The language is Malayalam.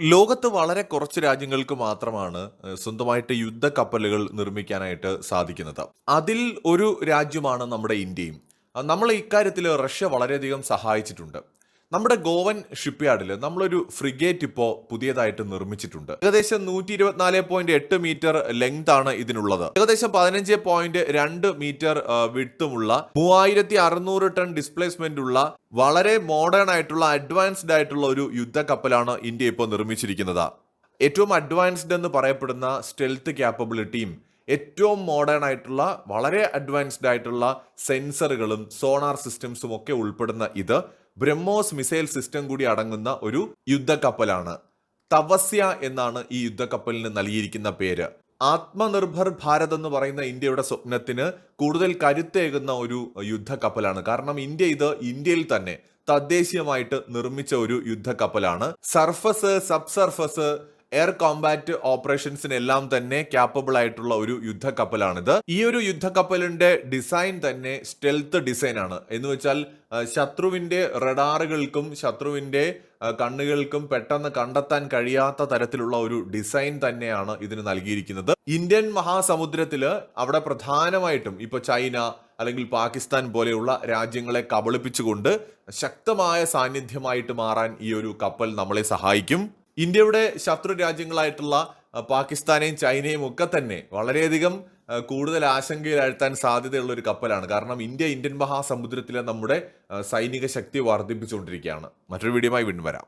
ലോകത്ത് വളരെ കുറച്ച് രാജ്യങ്ങൾക്ക് മാത്രമാണ് സ്വന്തമായിട്ട് യുദ്ധ കപ്പലുകൾ നിർമ്മിക്കാനായിട്ട് സാധിക്കുന്നത്. അതിൽ ഒരു രാജ്യമാണ് നമ്മുടെ ഇന്ത്യയും. നമ്മൾ ഇക്കാര്യത്തിൽ റഷ്യ വളരെയധികം സഹായിച്ചിട്ടുണ്ട്. നമ്മുടെ ഗോവൻ ഷിപ്പ്യാർഡിൽ നമ്മളൊരു ഫ്രിഗേറ്റ് ഇപ്പോൾ പുതിയതായിട്ട് നിർമ്മിച്ചിട്ടുണ്ട്. ഏകദേശം നൂറ്റി ഇരുപത്തിനാല് പോയിന്റ് എട്ട് മീറ്റർ ലെങ്ത് ആണ് ഇതിനുള്ളത്. ഏകദേശം പതിനഞ്ച് പോയിന്റ് രണ്ട് മീറ്റർ വിട്ടുമുള്ള മൂവായിരത്തി അറുന്നൂറ് ടൺ ഡിസ്പ്ലേസ്മെന്റ് ഉള്ള വളരെ മോഡേൺ ആയിട്ടുള്ള അഡ്വാൻസ്ഡ് ആയിട്ടുള്ള ഒരു യുദ്ധക്കപ്പലാണ് ഇന്ത്യ ഇപ്പോൾ നിർമ്മിച്ചിരിക്കുന്നത്. ഏറ്റവും അഡ്വാൻസ്ഡ് എന്ന് പറയപ്പെടുന്ന സ്റ്റെൽത്ത് ക്യാപ്പബിലിറ്റിയും ഏറ്റവും മോഡേൺ ആയിട്ടുള്ള വളരെ അഡ്വാൻസ്ഡ് ആയിട്ടുള്ള സെൻസറുകളും സോണാർ സിസ്റ്റംസും ഒക്കെ ഉൾപ്പെടുന്ന ഇത് ബ്രഹ്മോസ് മിസൈൽ സിസ്റ്റം കൂടി അടങ്ങുന്ന ഒരു യുദ്ധക്കപ്പലാണ്. തവസ്യ എന്നാണ് ഈ യുദ്ധക്കപ്പലിന് നൽകിയിരിക്കുന്ന പേര്. ആത്മനിർഭർ ഭാരത് എന്ന് പറയുന്ന ഇന്ത്യയുടെ സ്വപ്നത്തിന് കൂടുതൽ കരുത്തേകുന്ന ഒരു യുദ്ധക്കപ്പലാണ്. കാരണം ഇന്ത്യ ഇത് ഇന്ത്യയിൽ തന്നെ തദ്ദേശീയമായിട്ട് നിർമ്മിച്ച ഒരു യുദ്ധക്കപ്പലാണ്. Surface sub surface air combat ഓപ്പറേഷൻസിനെല്ലാം തന്നെ ക്യാപ്പബിൾ ആയിട്ടുള്ള ഒരു യുദ്ധക്കപ്പലാണിത്. ഈ ഒരു യുദ്ധക്കപ്പലിന്റെ ഡിസൈൻ തന്നെ സ്റ്റെൽത്ത് ഡിസൈൻ ആണ്. എന്ന് വെച്ചാൽ ശത്രുവിന്റെ റഡാറുകൾക്കും ശത്രുവിന്റെ കണ്ണുകൾക്കും പെട്ടെന്ന് കണ്ടെത്താൻ കഴിയാത്ത തരത്തിലുള്ള ഒരു ഡിസൈൻ തന്നെയാണ് ഇതിന് നൽകിയിരിക്കുന്നത്. ഇന്ത്യൻ മഹാസമുദ്രത്തിൽ അവിടെ പ്രധാനമായിട്ടും ഇപ്പൊ ചൈന അല്ലെങ്കിൽ പാകിസ്ഥാൻ പോലെയുള്ള രാജ്യങ്ങളെ കബളിപ്പിച്ചുകൊണ്ട് ശക്തമായ സാന്നിധ്യമായിട്ട് മാറാൻ ഈ ഒരു കപ്പൽ നമ്മളെ സഹായിക്കും. ഇന്ത്യയുടെ ശത്രു രാജ്യങ്ങളായിട്ടുള്ള പാകിസ്ഥാനെയും ചൈനയും ഒക്കെ തന്നെ വളരെയധികം കൂടുതൽ ആശങ്കയിലാഴ്ത്താൻ സാധ്യതയുള്ള ഒരു കപ്പലാണ്. കാരണം ഇന്ത്യ ഇന്ത്യൻ മഹാസമുദ്രത്തിലെ നമ്മുടെ സൈനിക ശക്തി വർദ്ധിപ്പിച്ചുകൊണ്ടിരിക്കുകയാണ്. മറ്റൊരു വീഡിയോയുമായി വീണ്ടും വരാം.